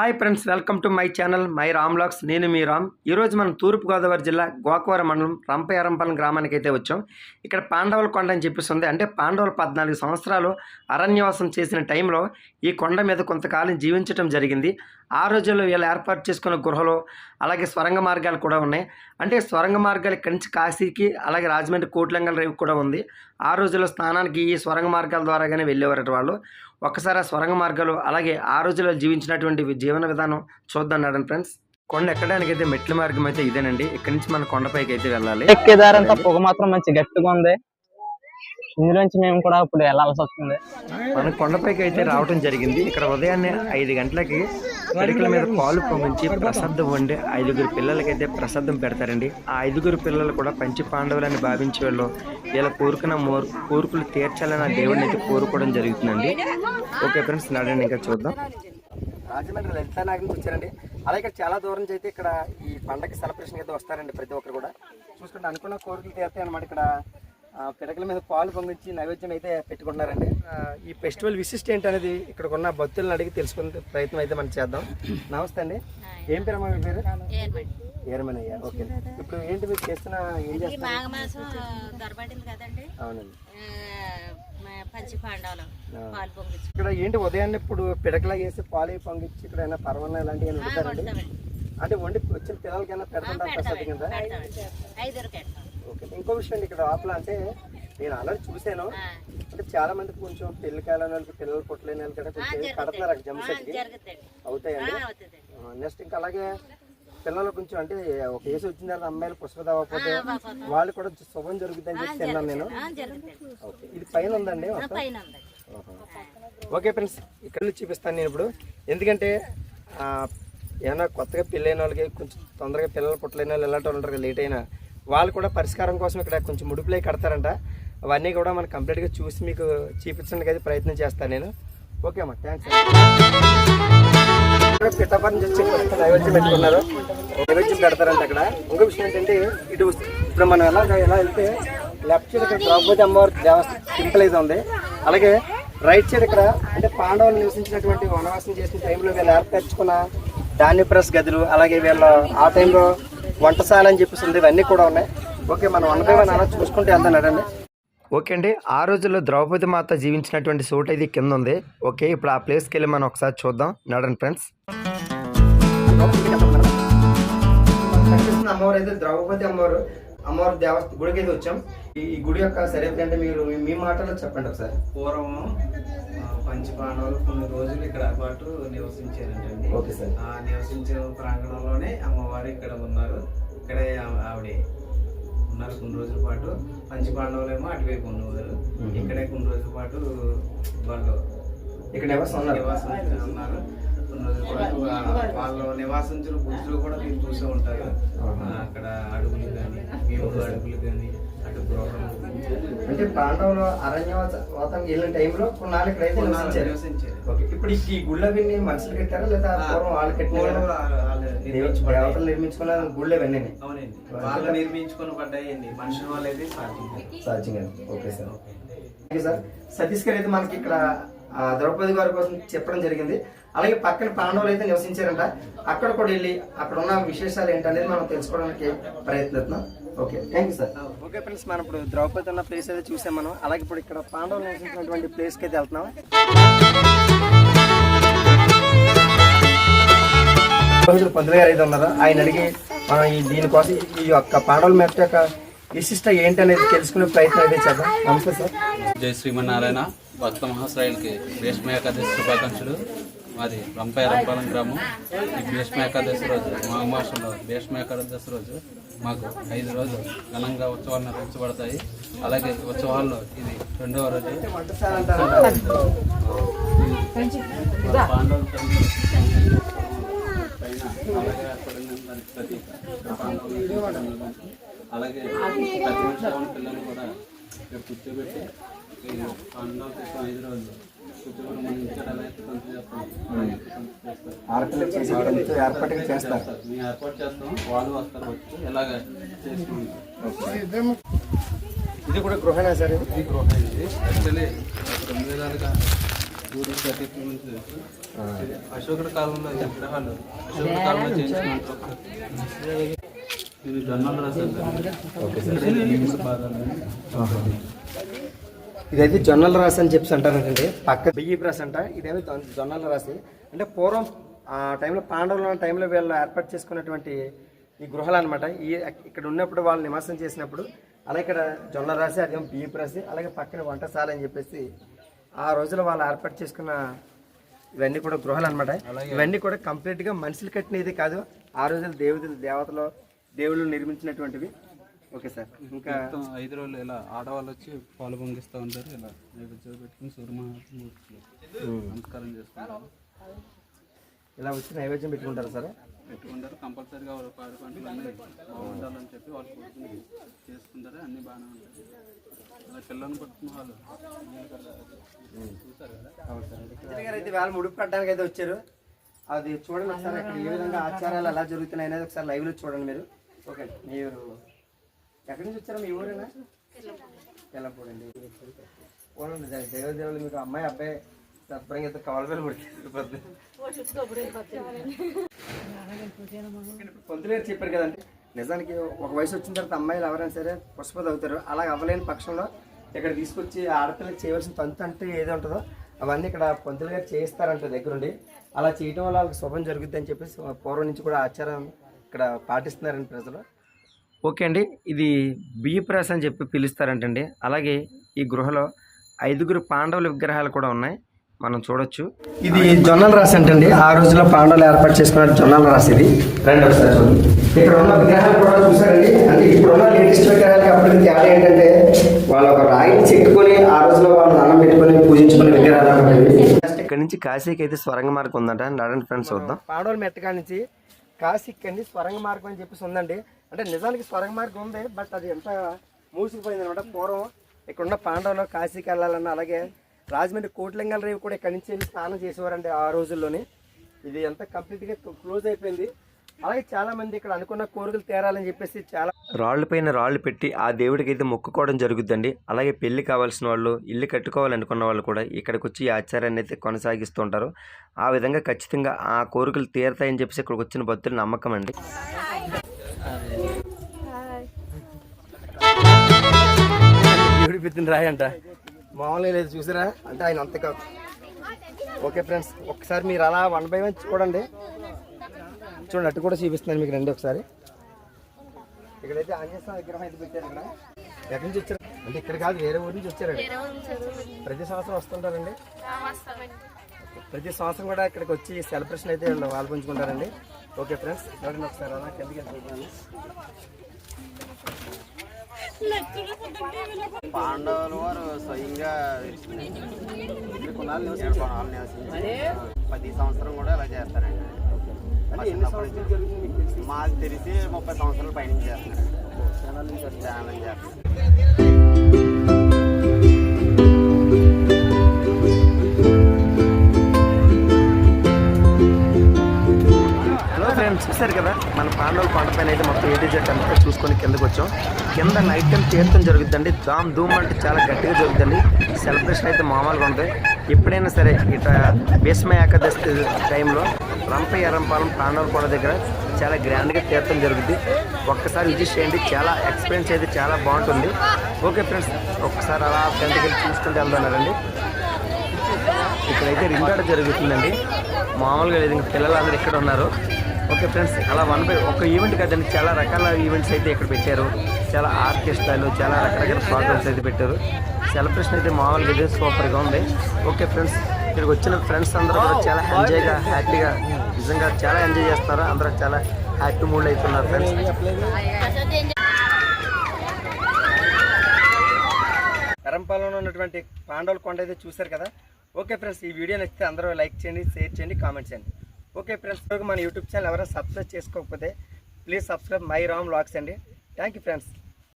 Hi friends welcome to my channel my Ram locks నేను మీ రామ్. ఈరోజు మనం తూర్పుగోదావరి జిల్లా గోకవరం మండలం రంపయారంపాలెం గ్రామానికి అయితే వచ్చాం. ఇక్కడ పాండవుల కొండ అని చెప్పేసి ఉంది అంటే పాండవులు పద్నాలుగు సంవత్సరాలు అరణ్యవాసం చేసిన టైంలో ఈ కొండ మీద కొంతకాలం జీవించడం జరిగింది. ఆ రోజుల్లో వీళ్ళు ఏర్పాటు చేసుకున్న గృహలు అలాగే స్వరంగ మార్గాలు కూడా ఉన్నాయి. అంటే స్వరంగ మార్గాలు ఇక్కడి నుంచి కాశీకి అలాగే రాజమండ్రి కోట్లంగల్ రేవు కూడా ఉంది. ఆ రోజుల్లో స్నానానికి ఈ స్వరంగ మార్గాల ద్వారాగానే వెళ్ళేవారట వాళ్ళు. ఒక్కసారి స్వరంగ మార్గాలు అలాగే ఆ రోజుల్లో జీవించినటువంటి జీవన విధానం చూద్దాం నడండి ఫ్రెండ్స్. కొండ ఎక్కడానికి అయితే మెట్ల మార్గం అయితే ఇదేనండి. ఇక్కడ నుంచి మన కొండపైకి అయితే వెళ్ళాలి. ఎక్కేదారంతా పొగ మాత్రం మంచి గట్టిగా ఉంది. ఇందులోంచి మేము కూడా ఇప్పుడు వెళ్ళాల్సి వస్తుంది. మన కొండపైకి అయితే రావడం జరిగింది. ఇక్కడ ఉదయాన్నే ఐదు గంటలకి పిడకల మీద పాలు పొంగించి ప్రసాదం వండి ఐదుగురు పిల్లలకైతే ప్రసాదం పెడతారండి. ఆ ఐదుగురు పిల్లలు కూడా పంచి పాండవులని భావించే వాళ్ళు. వీళ్ళ కోరుకున్న మోర్ కోరికలు తీర్చాలని ఆ దేవుడిని అయితే కోరుకోవడం జరుగుతుందండి. ఓకే ఫ్రెండ్స్ నడండి ఇంకా చూద్దాం. రాజమండ్రి లలితా నాగం నుంచి వచ్చారండి. అలాగే ఇక్కడ చాలా దూరం నుంచి అయితే ఇక్కడ ఈ పండగ సెలబ్రేషన్ అయితే వస్తారండి ప్రతి ఒక్కరు కూడా. చూసుకుంటే అనుకున్న కోరికలు తీరుతాయి అనమాట ఇక్కడ. పిడకల మీద పాలు పొంగించి నైవేద్యం అయితే పెట్టుకుంటున్నారండి ఈ ఫెస్టివల్ విశిష్ట ఏంటి అనేది ఇక్కడ ఉన్న భక్తులను అడిగి తెలుసుకునే ప్రయత్నం అయితే మనం చేద్దాం. నమస్తే అండి. ఏం పేరు అమ్మా మీ పేరు? ఏరమనయ్య ఓకే. ఇప్పుడు ఏంటి మీరు చేస్తున్న ఏం కదండి. అవునండి. ఆ, మా పంచి పాండవులు ఆ. పాలు పొంగించి. ఇక్కడ ఏంటి ఉదయాన్నే ఇప్పుడు పిడకలా వేసి పాలు పొంగించి ఇక్కడ ఏమైనా పర్వన్న ఇలాంటివి కొడతామండి అంటే వండి వచ్చిన పిల్లలకైనా ప్రసాదం కింద? పెడతాం ఓకే ఇంకో విషయం అండి ఇక్కడ లోపల అంటే నేను ఆల్రెడీ చూశాను. ఆ, అంటే చాలా మందికి కొంచెం పెళ్ళి కాలని వాళ్ళకి పిల్లలు పుట్టలేని వాళ్ళకి కూడా కొంచెం కడుతున్నారు అక్కడ జమ్ము ఆ, సెట్కి. జరుగుతాయండి అవుతాయండి. నెక్స్ట్ ఇంకా అలాగే పిల్లలు కొంచెం అంటే ఒక ఏసు వచ్చిన తర్వాత అమ్మాయిలు పుష్ప అవ్వకపోతే ఆ, పాపం. వాళ్ళు కూడా శుభం జరుగుతుందని చెప్పి తిన్నాను నేను. ఓకే ఇది పైన ఉందండి ఓకే ఫ్రెండ్స్ ఇక్కడ నుంచి చూపిస్తాను నేను ఇప్పుడు. ఎందుకంటే ఏమైనా కొత్తగా పెళ్ళైన వాళ్ళకి కొంచెం తొందరగా పిల్లలు పుట్టలేని వాళ్ళు ఇలాంటి వాళ్ళు ఉంటారు లేట్ అయినా. వాళ్ళు కూడా పరిష్కారం కోసం ఇక్కడ కొంచెం ముడుపులే కడతారంట. అవన్నీ కూడా మనం కంప్లీట్గా చూసి మీకు చూపించడానికి అయితే ప్రయత్నం చేస్తాను నేను. ఓకే అమ్మా థ్యాంక్స్ పిట్టపని వచ్చి నైవేద్యం పెట్టుకున్నారు. నైవేద్యం పెడతారంట అక్కడ. ఇంకో విషయం ఏంటంటే ఇటు ఇప్పుడు మనం ఎలా ఎలా వెళ్తే లెఫ్ట్ సైడ్ ఇక్కడ ద్రౌపది అమ్మవారి దేవస్థానం టెంపుల్ అయితే ఉంది. అలాగే రైట్ సైడ్ ఇక్కడ అంటే పాండవులు నివసించినటువంటి వనవాసం చేసిన టైంలో వీళ్ళు ఏర్పరచుకున్న ధాన్యప్రస్ గదులు అలాగే వీళ్ళ ఆ టైంలో వంటశాల అని చెప్పేసి ఉంది. ఇవన్నీ కూడా ఉన్నాయి. ఓకే మనం వన్ బై వన్ అలా చూసుకుంటే వెళ్తాను నడండి. ఓకే అండి ఆ రోజుల్లో ద్రౌపది మాత జీవించినటువంటి చోట ఇది కింద ఉంది. ఓకే ఇప్పుడు ఆ ప్లేస్కి వెళ్ళి మనం ఒకసారి చూద్దాం. నడండి ఫ్రెండ్స్. అమ్మవారు అయితే ద్రౌపది అమ్మవారు అమ్మవారి దేవస్థ గుడికి అయితే వచ్చాం. ఈ గుడి యొక్క అంటే మీరు మీ- మాటలో చెప్పండి ఒకసారి. పూర్వం పంచపాండవులు కొన్ని రోజులు ఇక్కడ పాటు నివసించారంటండి. Okay sir. ఆ నివసించిన ప్రాంగణంలోనే అమ్మవారు ఇక్కడ ఉన్నారు. ఇక్కడే ఆవిడ ఉన్నారు కొన్ని రోజుల పాటు. పంచపాండవులేమో అటువైపు ఉన్నారు మ్మ్. ఇక్కడే కొన్ని రోజుల పాటు వాళ్ళు ఇక్కడ నివాసం ఉన్నారు. వాళ్ళు నివాసించిన గుర్తులు కూడా మీరు చూసే ఉంటారు. అక్కడ అడుగులు కానీ అడుగులు కానీ అటు అంటే పాండవులు అరణ్యవాతం వెళ్ళిన టైంలో కొన్నాళ్ళు ఇక్కడైతే నివసించారు. ఇప్పుడు ఈ గుళ్ళ విన్ని మనుషులు కట్టారా లేదా పూర్వం వాళ్ళు కట్టిన వాళ్ళు- వాళ్ళు. దేవతలు నిర్మించుకున్న గుళ్ళు ఇవన్నీ అవునండి. వాళ్ళు నిర్మించుకొని పడ్డాయండి మనుషుల వాళ్ళైతే సాధ్యం సాధ్యంగా. Okay sir. Okay. Sir. Satish garu అయితే మనకి ఇక్కడ ద్రౌపది గారి కోసం చెప్పడం జరిగింది. అలాగే పక్కన పాండవులు అయితే నివసించారంట. అక్కడ కూడా వెళ్ళి అక్కడ ఉన్న విశేషాలు ఏంటనేది మనం తెలుసుకోవడానికి ప్రయత్నిస్తున్నాం okay thank you sir okay friends మనం ఇప్పుడు ద్రౌపది ఉన్న ప్లేస్ అయితే చూసాం మనం. అలాగే ఇప్పుడు ఇక్కడ పాండవులు నివసించినటువంటి ప్లేస్కి అయితే వెళ్తున్నాం. రోజులు పంతులు గారు అయితే ఉన్నారు? ఆయన అడిగి మనం ఈ దీనికోసం ఈ యొక్క పాండవుల మెట్ట యొక్క విశిష్ట ఏంటి అనేది తెలుసుకునే ప్రయత్నం అయితే చేద్దాం. నమస్తే సార్ జై శ్రీమన్నారాయణ భక్త మహాశ్రయులకి భీష్మ ఏకాదశి శుభాకాంక్షలు. మాది రంపాయ రంపాలెం గ్రామం. ఈ భీష్మ ఏకాదశి రోజు మాఘమాసంలో భీష్మ ఏకాదశి రోజు మాకు ఐదు రోజులు ఘనంగా ఉత్సవాలు నిర్వహించబడతాయి. అలాగే ఉత్సవాల్లో ఇది రెండవ రోజు. అలాగే ప్రతి ఉత్సవం పిల్లలు కూడా కూర్చోబెట్టి ఈ ఐదు రోజులు ఆర్కలు చేసి కొంచెం ఏర్పాటుగా చేస్తారు మేము ఏర్పాటు చేస్తాం వాళ్ళు వస్తారు వచ్చి ఎలాగ చేసుకుంటాం ఇది కూడా గృహనా సార్ ఇది? గృహ ఇది యాక్చువల్లీ రెండు విధాలుగా గురించి ఇది అశోకుడి కాలంలో విగ్రహాలు అశోకుడి కాలంలో చేయించుకున్నట్టు ఇది జొన్నలు రాశారు ఇదైతే జొన్నల రాశి అని చెప్పి అంటారంటే పక్క బియ్యి రాశి అంట ఇదేమో జొన్న- జొన్నల రాశి. అంటే పూర్వం ఆ టైంలో పాండవులు ఉన్న టైంలో వీళ్ళు ఏర్పాటు చేసుకున్నటువంటి ఈ గృహాలు అనమాట ఈ ఇక్కడ ఉన్నప్పుడు వాళ్ళు నివాసం చేసినప్పుడు అలాగే ఇక్కడ జొన్న రాశి అదేమో బియ్యపు రాశి అలాగే పక్కన వంటశాల అని చెప్పేసి ఆ రోజుల్లో వాళ్ళు ఏర్పాటు చేసుకున్న ఇవన్నీ కూడా గృహాలు అనమాట ఇవన్నీ కూడా కంప్లీట్గా మనుషులు కట్టినది కాదు ఆ రోజుల్లో దేవుడు దేవతలు దేవుళ్ళు నిర్మించినటువంటివి. Okay sir. ఇంకా మొత్తం ఐదు రోజులు ఇలా ఆడవాళ్ళు వచ్చి పాలు పొంగిస్తూ ఉంటారు ఇలా నైవేద్యాలు పెట్టుకుని సూర్యమహామూర్తికి నమస్కారం చేసుకుంటారు. ఇలా వచ్చి నైవేద్యం పెట్టుకుంటారు సార్? పెట్టుకుంటారు. కంపల్సరీగా వాళ్ళు పాడి పంటలు అన్నీ బాగుండాలని చెప్పి వాళ్ళు కూర్చొని చేసుకుంటారు. అన్నీ బాగానే ఉంటాయి. అలా పిల్లల్ని పట్టుకున్న వాళ్ళు చూసారు కదా. అయితే వేళ ముడుపు కట్టడానికి అయితే వచ్చారు. అది చూడండి ఒకసారి అక్కడ ఏ విధంగా ఆచారాలు ఎలా జరుగుతున్నాయి అనేది ఒకసారి లైవ్లో చూడండి మీరు. ఓకే. మీరు ఎక్కడి నుంచి వచ్చారా మీ ఊరేనా? వెళ్ళకూడండి పోనండి దేవదేవులు మీకు అమ్మాయి అబ్బాయి శుభ్రంగా అయితే కవల వేలు పడుతుంది గారు చెప్పారు కదండి. నిజానికి ఒక వయసు వచ్చిన తర్వాత అమ్మాయిలు ఎవరైనా సరే పుష్పద అవుతారు అలా అవ్వలేని పక్షంలో ఇక్కడ తీసుకొచ్చి ఆడపిల్లకి చేయవలసిన తంతు అంటే ఏది ఉంటుందో అవన్నీ ఇక్కడ పంతులు గారు చేయిస్తారంట దగ్గరుండి. అలా చేయటం వల్ల వాళ్ళకి శుభం జరుగుద్ది అని చెప్పేసి పూర్వం నుంచి కూడా ఆచారం ఇక్కడ పాటిస్తున్నారండి ప్రజలు. ఓకే అండి. ఇది బియ్యప్రాస అని చెప్పి పిలుస్తారంటండి. అలాగే ఈ గృహలో ఐదుగురు పాండవుల విగ్రహాలు కూడా ఉన్నాయి. మనం చూడొచ్చు. ఇది జొన్నల రాశి అంటండి. ఆ రోజుల్లో పాండవులు ఏర్పాటు చేసుకున్న జొన్నల రాశి ఇది. రెండు ఒకసారి చూడండి ఇక్కడ ఉన్న విగ్రహాలు కూడా చూసారండి. అంటే ఇప్పుడు ఉన్న లేటెస్ట్ విగ్రహాలకి అప్పటికి తేడా ఏంటంటే వాళ్ళు ఒక రాయిని చెక్కుకొని ఆ రోజుల్లో వాళ్ళు దండం పెట్టుకొని పూజించుకునే విగ్రహాలు అన్నమాట ఇక్కడ నుంచి కాశీకి అయితే స్వరంగ మార్గం ఉందంట. నడండి ఫ్రెండ్స్ చూద్దాం. పాండవుల మెట్టగా నుంచి కాశీకి అండి స్వరంగ మార్గం అని చెప్పేసి ఉందండి. అంటే నిజానికి స్వరంగ మార్గం ఉంది బట్ అది ఎంత మూసుకుపోయింది అనమాట. పూర్వం ఇక్కడ ఉన్న పాండవులు కాశీకి వెళ్ళాలన్న అలాగే రాజమండ్రి కోట్లింగాల రేవు కూడా ఇక్కడి నుంచి వెళ్ళి స్నానం చేసేవారండి ఆ రోజుల్లోనే. ఇది ఎంత కంప్లీట్గా క్లోజ్ అయిపోయింది. అలాగే చాలా మంది ఇక్కడ అనుకున్న కోరికలు తీరాలని చెప్పేసి చాలా రాళ్ళు పైన రాళ్ళు పెట్టి ఆ దేవుడికి అయితే మొక్కుకోవడం జరుగుద్దండి అలాగే పెళ్ళి కావాల్సిన వాళ్ళు ఇల్లు కట్టుకోవాలనుకున్న వాళ్ళు కూడా ఇక్కడికి వచ్చి ఈ ఆచారాన్ని అయితే కొనసాగిస్తుంటారు ఆ విధంగా ఖచ్చితంగా ఆ కోరికలు తీరతాయని చెప్పేసి ఇక్కడికి వచ్చిన భక్తుల నమ్మకం అండి. పెట్టిన రాయి అంట మామూలుగా లేదు చూసారా? అంటే ఆయన అంత కాదు. ఓకే ఫ్రెండ్స్ ఒకసారి మీరు అలా వన్ బై వన్ చూడండి. చూడండి అటు కూడా చూపిస్తున్నాను మీకు రండి ఒకసారి. ఇక్కడైతే ఆంజనేయ విగ్రహం అయితే పెట్టారు ఇక్కడ. ఎక్కడి నుంచి వచ్చారు? అంటే ఇక్కడ కాదు వేరే ఊరి నుంచి వచ్చారండి ప్రతి సంవత్సరం వస్తుంటారండి. ప్రతి సంవత్సరం కూడా ఇక్కడికి వచ్చి సెలబ్రేషన్ అయితే వీళ్ళు పాల్పంచుకుంటారండి ఓకే ఫ్రెండ్స్ చూడండి ఒకసారి అలా కిందకి వెళ్ళిపోతాను పాండవుల వారు స్వయంగా ఇక్కడ కొనాలి నివసించారు. ప్రతి సంవత్సరం కూడా ఇలా చేస్తారండి. మాకు తెలిసి ముప్పై సంవత్సరాల పైన చేస్తున్నారు. ధ్యానం చేస్తారు కింద నైట్ టైం తీర్థం జరుగుతుందండి దామ్ ధూమ్ అంటే చాలా గట్టిగా జరుగుతుంది సెలబ్రేషన్ అయితే మామూలుగా ఉంటాయి ఎప్పుడైనా సరే ఇట భీష్మ ఏకాదశి టైంలో రంప ఎరంపాలెం పాండవుల దగ్గర చాలా గ్రాండ్గా తీర్థం జరుగుద్ది. ఒక్కసారి విజిట్ చేయండి. చాలా ఎక్స్పీరియన్స్ అయితే చాలా బాగుంటుంది. ఓకే ఫ్రెండ్స్ ఒక్కసారి అలా ఫ్రెండ్కి వెళ్ళి చూసుకుంటూ వెళ్తున్నారండి ఇక్కడైతే రింగాడ జరుగుతుందండి. మామూలుగా లేదు ఇంకా పిల్లలందరూ ఇక్కడ ఉన్నారు. ఓకే ఫ్రెండ్స్ అలా వన్ బై ఒక ఈవెంట్ కదండి చాలా రకాల ఈవెంట్స్ అయితే ఇక్కడ పెట్టారు. చాలా ఆర్కెస్ట్రాలు చాలా రకరకాల ప్రోగ్రామ్స్ అయితే పెట్టారు. సెలబ్రేషన్ అయితే మామూలుగా అయితే సూపర్గా ఉంది. ఓకే ఫ్రెండ్స్ ఇక్కడికి వచ్చిన ఫ్రెండ్స్ అందరూ కూడా చాలా ఎంజాయ్గా హ్యాపీగా నిజంగా చాలా ఎంజాయ్ చేస్తున్నారు. అందరూ చాలా హ్యాపీ మూడ్ అవుతున్నారు ఫ్రెండ్స్. కరంపాలెంలో ఉన్నటువంటి పాండవుల కొండ అయితే చూశారు కదా? ఓకే ఫ్రెండ్స్ ఈ వీడియో నచ్చితే అందరూ లైక్ చేయండి షేర్ చేయండి కామెంట్ చేయండి. ఓకే ఫ్రెండ్స్ మన యూట్యూబ్ ఛానల్ ఎవరైనా సబ్స్క్రైబ్ చేసుకోకపోతే please subscribe my Ram locks అండి. Thank you friends.